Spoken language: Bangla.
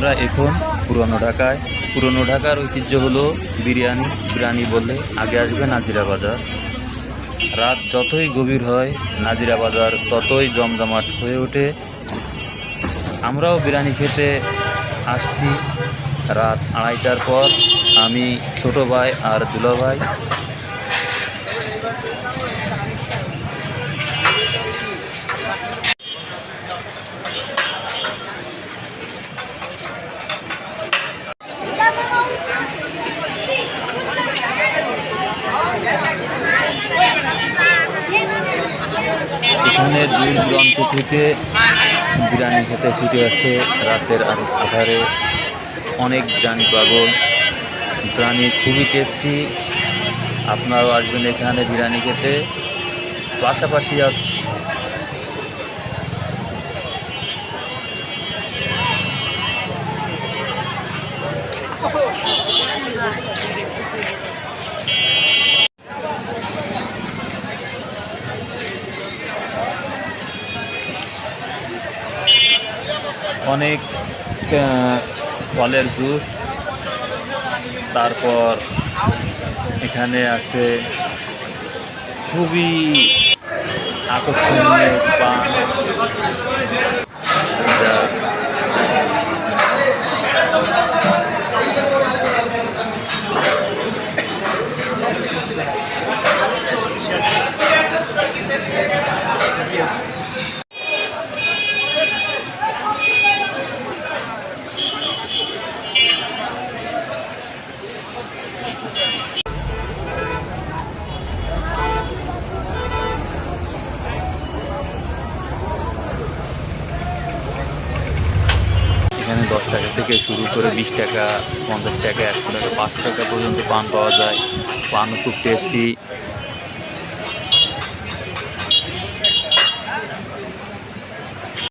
এখন পুরনো ঢাকায়। পুরনো ঢাকার ঐতিহ্য হলো বিরিয়ানি বিরিয়ানি বললে আগে আসবে নাজিরা বাজার। রাত যতই গভীর হয়, নাজিরা বাজার ততই জমজমাট হয়ে ওঠে। আমরাও বিরিয়ানি খেতে আসছি। রাত আড়াইটার পর আমি ছোট ভাই আর দুলা ভাই এখানে দূর দূরান্ত থেকে বিরিয়ানি খেতে ছুটে আসে। রাতের আধারে অনেক বিরিয়ানি পাগল। বিরিয়ানি খুবই টেস্টি। আপনারাও আসবেন এখানে বিরিয়ানি খেতে। পাশাপাশি অনেক ফলের জুস। তারপর এখানে আছে খুবই আকর্ষণীয় পান। এখানে দশ টাকা থেকে শুরু করে বিশ টাকা, পঞ্চাশ টাকা, একশো টাকা, পাঁচশো টাকা পর্যন্ত পান পাওয়া যায়। পানও খুব টেস্টি